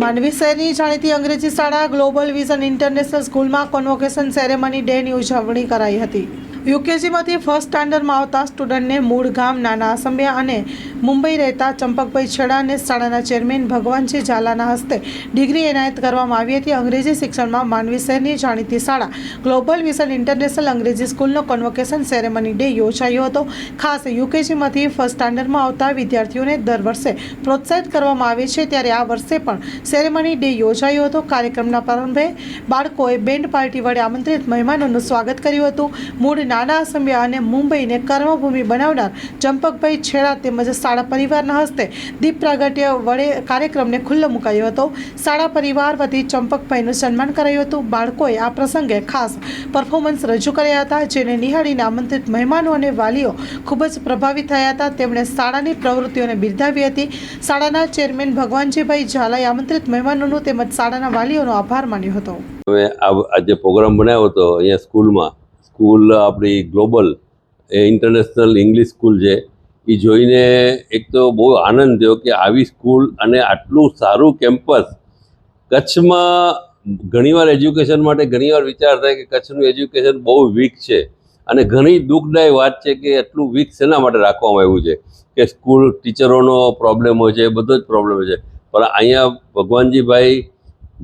માંડવી શહેરની જાણીતી અંગ્રેજી શાળા ગ્લોબલ વિઝન ઇન્ટરનેશનલ સ્કૂલમાં કોન્વોકેશન સેરેમની ડેની ઉજવણી કરાઈ હતી. યુકેજીમાંથી ફર્સ્ટ સ્ટાન્ડર્ડમાં આવતા સ્ટુડન્ટને મૂળ ગામ નાના આસંબિયા અને મુંબઈ રહેતા ચંપકભાઈ છેડા અને શાળાના ચેરમેન ભગવાનજી ઝાલાના હસ્તે ડિગ્રી એનાયત કરવામાં આવી હતી. અંગ્રેજી શિક્ષણમાં માનવી શહેરની જાણીતી શાળા ગ્લોબલ વિઝન ઇન્ટરનેશનલ અંગ્રેજી સ્કૂલનો કોન્વોકેશન સેરેમની ડે યોજાયો હતો. ખાસ યુકેજીમાંથી ફર્સ્ટ સ્ટાન્ડર્ડમાં આવતા વિદ્યાર્થીઓને દર વર્ષે પ્રોત્સાહિત કરવામાં આવે છે. ત્યારે આ વર્ષે પણ સેરેમની ડે યોજાયો હતો. કાર્યક્રમના પ્રારંભે બાળકોએ બેન્ડ પાર્ટી વડે આમંત્રિત મહેમાનોનું સ્વાગત કર્યું હતું. મૂળ નાના અસંભ્યા અને મુંબઈને કર્મભૂમિ બનાવનાર ચંપકભાઈ છેડા તેમજ શાળા પરિવારના હસ્તે દીપ પ્રાગટ્ય વડે કાર્યક્રમને ખુલ્લો મુકાયો હતો. શાળા પરિવાર વતી ચંપકભાઈનું સન્માન કરાયું હતું. બાળકોએ આ પ્રસંગે ખાસ પરફોર્મન્સ રજૂ કર્યા હતા, જેને નિહાળીને આમંત્રિત મહેમાનો અને વાલીઓ ખૂબ જ પ્રભાવિત થયા હતા. તેમણે શાળાની પ્રવૃત્તિઓને બિરદાવી હતી. શાળાના ચેરમેન ભગવાનજીભાઈ ઝાલાએ આમંત્રિત મહેમાનોનું તેમજ શાળાના વાલીઓનો આભાર માન્યો હતો. અમે આ આ પ્રોગ્રામ બનાવ્યો હતો અહીંયા સ્કૂલમાં. સ્કૂલ, આપણી ગ્લોબલ, એ ઇન્ટરનેશનલ ઇંગ્લિશ સ્કૂલ છે એ જોઈને એક તો બહુ આનંદ થયો કે આવી સ્કૂલ અને આટલું સારું કેમ્પસ કચ્છમાં ઘણીવાર એજ્યુકેશન માટે ઘણીવાર વિચાર થાય કે કચ્છનું એજ્યુકેશન બહુ વીક છે. અને ઘણી દુઃખદાયી વાત છે કે એટલું વીક શેના માટે રાખવામાં આવ્યું છે? કે સ્કૂલ ટીચરોનો પ્રોબ્લેમ હોય છે, બધો જ પ્રોબ્લેમ હોય છે. પણ અહીંયા ભગવાનજીભાઈ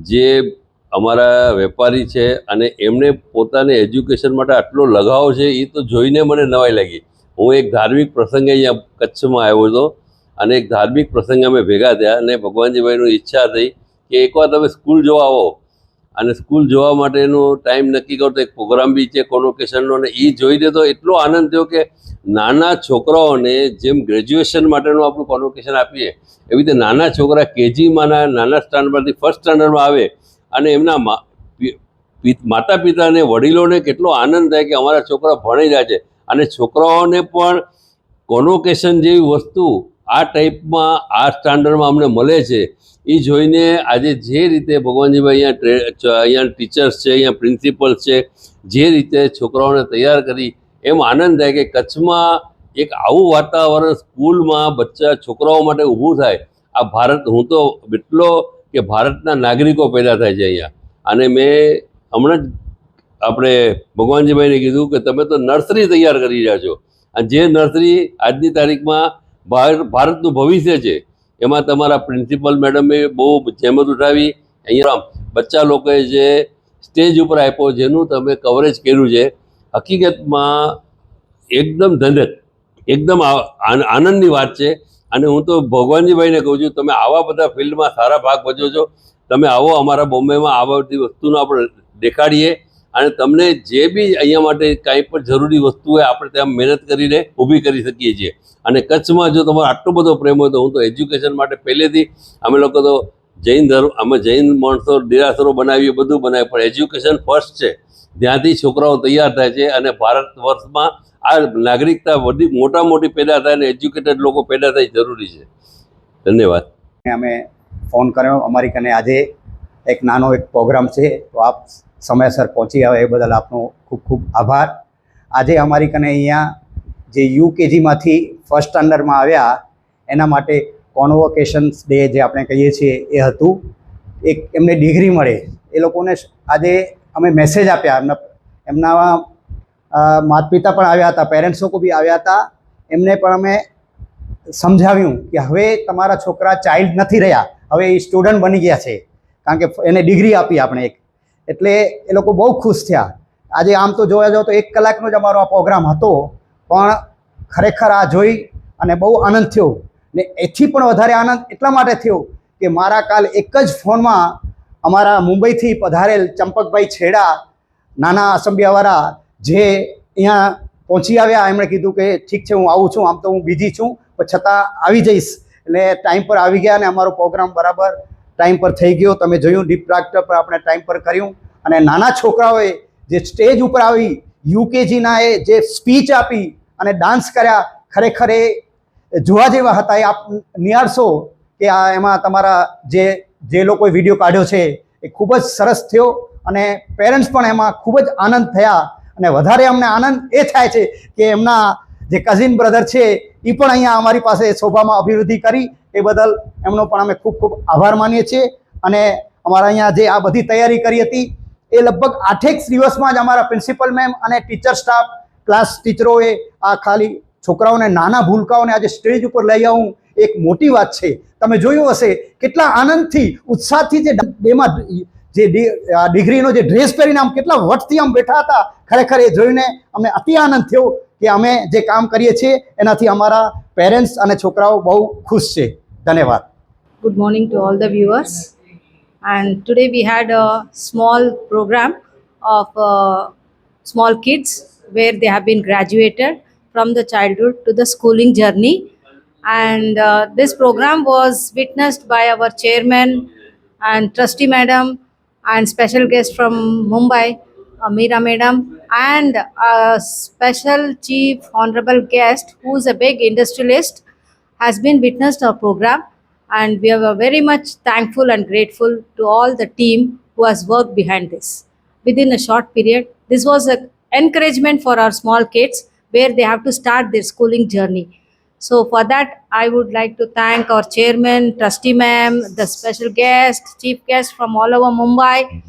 જે અમારા વેપારી છે અને એમને પોતાને એજ્યુકેશન માટે આટલો લગાવ છે એ તો જોઈને મને નવાઈ લાગી. હું એક ધાર્મિક પ્રસંગે અહીંયા કચ્છમાં આવ્યો હતો અને એક ધાર્મિક પ્રસંગે અમે ભેગા થયા અને ભગવાનજીભાઈની ઈચ્છા થઈ કે એકવાર તમે સ્કૂલ જોવા આવો. અને સ્કૂલ જોવા માટેનો ટાઈમ નક્કી કરો તો એક પ્રોગ્રામ બી છે કોનોકેશનનો અને એ જોઈને તો એટલો આનંદ થયો કે નાના છોકરાઓને જેમ ગ્રેજ્યુએશન માટેનું આપણું કોનોકેશન આપીએ, એવી રીતે નાના છોકરા કેજીમાંના નાના સ્ટાન્ડર્ડમાંથી ફર્સ્ટ સ્ટાન્ડર્ડમાં આવે અને એમના માતા પિતાને વડીલોને કેટલો આનંદ થાય કે અમારા છોકરા ભણી જાય છે. અને છોકરાઓને પણ કોનોકેશન જેવી વસ્તુ આ ટાઈપમાં આ સ્ટાન્ડર્ડમાં અમને મળે છે. એ જોઈને આજે જે રીતે ભગવાનજીભાઈ અહીંયા અહીંયા ટીચર્સ છે, અહીંયા પ્રિન્સિપલ્સ છે, જે રીતે છોકરાઓને તૈયાર કરી, એમ આનંદ થાય કે કચ્છમાં એક આવું વાતાવરણ સ્કૂલમાં બચ્ચા છોકરાઓ માટે ઊભું થાય. આ ભારત હું તો એટલો કે ભારતના નાગરિકો પેદા થાય છે અહીંયા. અને મેં હમણાં જ આપણે ભગવાનજીભાઈને કીધું કે તમે તો નર્સરી તૈયાર કરી રહ્યા છો. અને જે નર્સરી આજની તારીખમાં ભારત ભારતનું ભવિષ્ય છે, એમાં તમારા પ્રિન્સિપલ મેડમે બહુ જહેમત ઉઠાવી. અહીંયા બચ્ચા લોકોએ જે સ્ટેજ ઉપર આપ્યો, જેનું તમે કવરેજ કર્યું છે, હકીકતમાં એકદમ ધંધક એકદમ આનંદની વાત છે. અને હું તો ભગવાનજીભાઈને કહું છું, તમે આવા બધા ફિલ્ડમાં સારા ભાગ ભજવો છો, તમે આવો અમારા બોમ્બેમાં આવા બધી વસ્તુનો આપણે દેખાડીએ અને તમને જે બી અહીંયા માટે કાંઈ પણ જરૂરી વસ્તુ હોય, આપણે ત્યાં મહેનત કરીને ઊભી કરી શકીએ છીએ. અને કચ્છમાં જો તમારો આટલો બધો પ્રેમ હોય તો હું તો એજ્યુકેશન માટે પહેલેથી અમે લોકો તો જૈન ધર્મ અમે જૈન માણસો દેરાસરો બનાવીએ, બધું બનાવીએ. પણ એજ્યુકેશન ફર્સ્ટ છે. ત્યાંથી છોકરાઓ તૈયાર થાય છે અને ભારત વર્ષમાં આ નાગરિકતા વધી મોટા મોટી પેદા થાય અને એજ્યુકેટેડ લોકો પેદા થાય જરૂરી છે. ધન્યવાદ. અમે ફોન કર્યો, અમારી કને આજે એક નાનો એક પ્રોગ્રામ છે, તો આપ સમયસર પહોંચી આવે, એ બદલ આપનો ખૂબ ખૂબ આભાર. આજે અમારી કને અહીંયા જે યુકેજીમાંથી ફર્સ્ટ સ્ટાન્ડર્ડમાં આવ્યા, એના માટે કોન્વોકેશન્સ ડે જે આપણે કહીએ છીએ એ હતું. એક એમને ડિગ્રી મળે. એ લોકોને આજે અમે મેસેજ આપ્યા. એમના એમના માતા પિતા પણ આવ્યા હતા. પેરેન્ટ્સ લોકો બી આવ્યા હતા. એમને પણ અમે સમજાવ્યું કે હવે તમારા છોકરા ચાઇલ્ડ નથી રહ્યા. હવે એ સ્ટુડન્ટ બની ગયા છે. કારણ કે એને ડિગ્રી આપી આપણે એક. એટલે એ લોકો બહુ ખુશ થયા. આજે આમ તો જોવા જાઓ તો એક કલાકનો જ અમારો આ પ્રોગ્રામ હતો. પણ ખરેખર આ જોઈ અને બહુ આનંદ થયો. ને એથી પણ વધારે આનંદ એટલા માટે થયો કે મારા કાલ એક જ ફોનમાં અમારા મુંબઈથી પધારેલ ચંપકભાઈ છેડા, નાના અસંભ્યાવાળા, જે અહીંયા પહોંચી આવ્યા, એમણે કીધું કે ઠીક છે, હું આવું છું, આમ તો હું બીજી છું, પણ છતાં આવી જઈશ. એટલે ટાઈમ પર આવી ગયા અને અમારો પ્રોગ્રામ બરાબર ટાઈમ પર થઈ ગયો. તમે જોયું, ડીપ પ્રાક્ટર પર આપણે ટાઈમ પર કર્યું. અને નાના છોકરાઓએ જે સ્ટેજ ઉપર આવી, યુકેજીના એ જે સ્પીચ આપી અને ડાન્સ કર્યા, ખરેખર એ જોવા જેવા હતા, એ આપ નિહાળશો કે આ એમાં તમારા જે જે લોકોએ વીડિયો કાઢ્યો છે, એ ખૂબ જ સરસ થયો અને પેરેન્ટ્સ પણ એમાં ખૂબ જ આનંદ થયા અને વધારે અમને આનંદ એ થાય છે કે એમના જે કઝિન બ્રધર છે એ પણ અહીંયા અમારી પાસે શોભામાં અભિવૃદ્ધિ કરી એ બદલ એમનો પણ અમે ખૂબ ખૂબ આભાર માનીએ છીએ અને અમારા અહીંયા જે આ બધી તૈયારી કરી હતી, એ લગભગ આઠેક દિવસમાં જ અમારા પ્રિન્સિપલ મેમ અને ટીચર સ્ટાફ ક્લાસ ટીચરોએ આ ખાલી છોકરાઓને નાના ભૂલકાઓને આજે સ્ટેજ ઉપર લઈ આવું, એક મોટી વાત છે. તમે જોયું હશે, કેટલા આનંદથી, ઉત્સાહથી જે ડેમાં જે ડિગ્રીનો જે ડ્રેસ પહેરીને આમ કેટલા વટથી આમ બેઠા હતા, ખરેખર એ જોઈને અમને અતિ આનંદ થયો કે અમે જે કામ કરીએ છીએ, એનાથી અમારા પેરેન્ટ્સ અને છોકરાઓ બહુ ખુશ છે. ધન્યવાદ. Good morning to all the viewers and today we had a small programme of small kids where they have been graduated. From the childhood to the schooling journey. And uh, this program was witnessed by our chairman and trustee madam and special guest from Mumbai, Amira madam, and a special chief honorable guest who is a big industrialist has been witnessed our program and we are very much thankful and grateful to all the team who has worked behind this within a short period this was an encouragement for our small kids where they have to start their schooling journey. So for that, I would like to thank our chairman, trustee ma'am, the special guest, chief guest from all over Mumbai.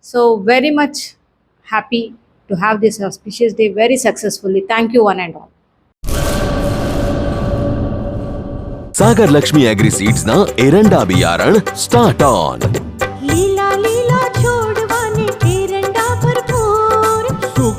So very much happy to have this auspicious day very successfully. Thank you one and all. Sagar Lakshmi agri seeds ನ ಎರಡಾ ಬಿಯಾರಣ